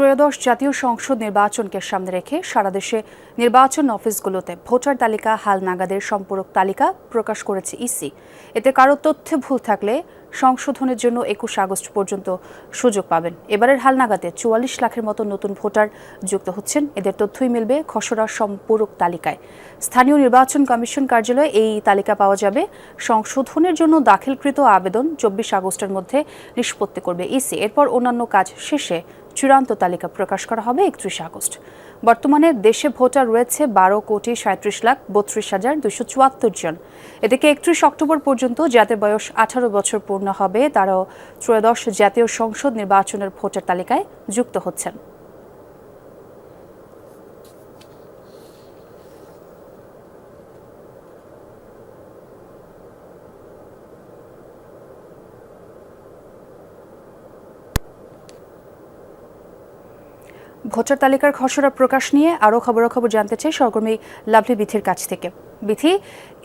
ত্রয়োদশ জাতীয় সংসদ নির্বাচনকে সামনে রেখে সারা দেশে নির্বাচন অফিসগুলোতে ভোটার তালিকা হালনাগাদের সম্পূরক তালিকা প্রকাশ করেছে ইসি। এতে কারও তথ্যে ভুল থাকলে সংশোধনের জন্য একুশ আগস্ট পর্যন্ত সুযোগ পাবেন। এবারের হালনাগাদে চুয়াল্লিশ লাখের মতো নতুন ভোটার যুক্ত হচ্ছেন। এদের তথ্যই মিলবে খসড়া সম্পূরক তালিকায়। স্থানীয় নির্বাচন কমিশন কার্যালয়ে এই তালিকা পাওয়া যাবে। সংশোধনের জন্য দাখিলকৃত আবেদন চব্বিশ আগস্টের মধ্যে নিষ্পত্তি করবে ইসি। এরপর অন্যান্য কাজ শেষে চূড়ান্ত তালিকা প্রকাশ করা হবে একত্রিশে আগস্ট। বর্তমানে দেশে ভোটার রয়েছে বারো কোটি সাঁত্রিশ লাখ বত্রিশ হাজার দুশো চুয়াত্তর জন। এদিকে একত্রিশ অক্টোবর পর্যন্ত, যাদের বয়স আঠারো বছর পূর্ণ হবে, তারাও ত্রয়োদশ জাতীয় সংসদ নির্বাচনের ভোটার তালিকায় যুক্ত হচ্ছেন। ভোটার তালিকার খসড়া প্রকাশ নিয়ে আরও খবরাখবর জানতে চাই সহকর্মী লাভলি বিথির কাছ থেকে। বিথি,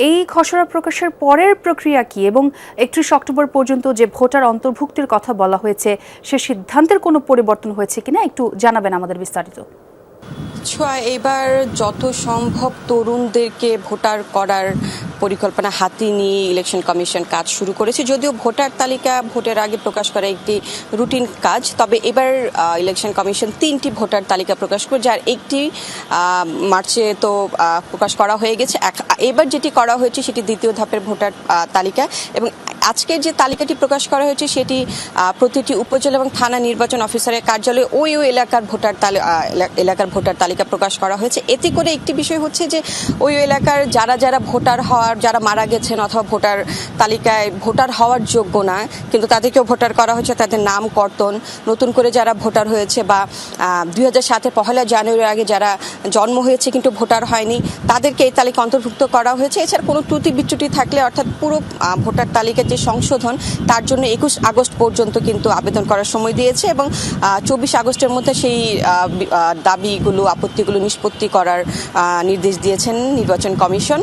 এই খসড়া প্রকাশের পরের প্রক্রিয়া কি এবং একত্রিশ অক্টোবর পর্যন্ত যে ভোটার অন্তর্ভুক্তির কথা বলা হয়েছে, সে সিদ্ধান্তের কোনো পরিবর্তন হয়েছে কিনা একটু জানাবেন আমাদের বিস্তারিত। ছোঁয়া। এবার যত সম্ভব তরুণদেরকে ভোটার করার পরিকল্পনা হাতে নিয়ে ইলেকশন কমিশন কাজ শুরু করেছে। যদিও ভোটার তালিকা ভোটের আগে প্রকাশ করা একটি রুটিন কাজ, তবে এবার ইলেকশন কমিশন তিনটি ভোটার তালিকা প্রকাশ করে যার একটি মার্চে তো প্রকাশ করা হয়ে গেছে। এবার যেটি করা হয়েছে সেটি দ্বিতীয় ধাপের ভোটার তালিকা এবং আজকের যে তালিকাটি প্রকাশ করা হয়েছে সেটি প্রতিটি উপজেলা এবং থানা নির্বাচন অফিসারের কার্যালয়ে ওই ওই এলাকার ভোটার এলাকার ভোটার তালিকা প্রকাশ করা হয়েছে। এতে করে একটি বিষয় হচ্ছে যে ওই এলাকার যারা যারা ভোটার হওয়ার, যারা মারা গেছেন অথবা ভোটার তালিকায় ভোটার হওয়ার যোগ্য না, কিন্তু তাদেরকেও ভোটার করা হয়েছে, তাদের নাম, কর্তন, নতুন করে যারা ভোটার হয়েছে বা দুই হাজার সাতে পহেলা জানুয়ারির আগে যারা জন্ম হয়েছে কিন্তু ভোটার হয়নি, তাদেরকে এই তালিকা অন্তর্ভুক্ত করা হয়েছে। এছাড়া কোনো ত্রুটি বিচ্যুতি থাকলে অর্থাৎ পুরো ভোটার তালিকার যে সংশোধন, তার জন্য একুশ আগস্ট পর্যন্ত কিন্তু আবেদন করার সময় দিয়েছে এবং চব্বিশ আগস্টের মধ্যে সেই দাবিগুলো, আপত্তিগুলো নিষ্পত্তি করার নির্দেশ দিয়েছেন নির্বাচন কমিশন।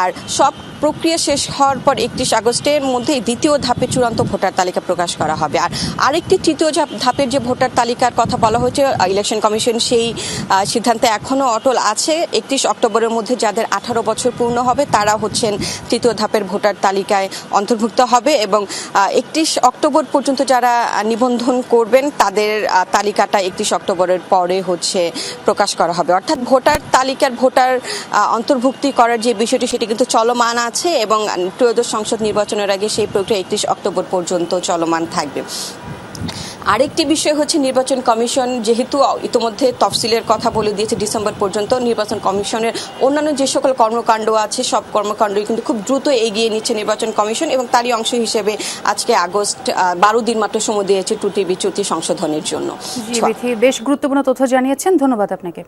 আর সব প্রক্রিয়া শেষ হওয়ার পর একত্রিশ আগস্টের মধ্যে দ্বিতীয় ধাপে চূড়ান্ত ভোটার তালিকা প্রকাশ করা হবে। আর আরেকটি তৃতীয় ধাপ- ধাপের যে ভোটার তালিকার কথা বলা হয়েছে ইলেকশন কমিশন সেই সিদ্ধান্তে এখনও অটল আছে। একত্রিশ অক্টোবরের মধ্যে যাদের আঠারো বছর পূর্ণ হবে তারা হচ্ছেন তৃতীয় ধাপের ভোটার তালিকায় অন্তর্ভুক্ত হবে এবং একত্রিশ অক্টোবর পর্যন্ত যারা নিবন্ধন করবেন, তাদের তালিকাটা একত্রিশ অক্টোবরের পরে হচ্ছে প্রকাশ করা হবে। অর্থাৎ ভোটার তালিকার ভোটার অন্তর্ভুক্তি করার যে বিষয়টি, সেটি কিন্তু চলমান আছে এবং ত্রয়োদশ সংসদ নির্বাচনের আগে সেই প্রক্রিয়া একত্রিশ অক্টোবর পর্যন্ত চলমান থাকবে। আরেকটি বিষয় হচ্ছে নির্বাচন কমিশন, যেহেতু ইতিমধ্যে তফসিলের কথা বলে দিয়েছে ডিসেম্বর পর্যন্ত, নির্বাচন কমিশনের অন্যান্য যে সকল কর্মকাণ্ড আছে, সব কর্মকাণ্ডই কিন্তু খুব দ্রুত এগিয়ে নিচ্ছে নির্বাচন কমিশন এবং তারই অংশ হিসেবে আজকে আগস্ট বারো দিন মাত্র সময় দিয়েছে ত্রুটি বিচ্যুতি সংশোধনের জন্য। বেশ গুরুত্বপূর্ণ তথ্য জানিয়েছেন। ধন্যবাদ আপনাকে।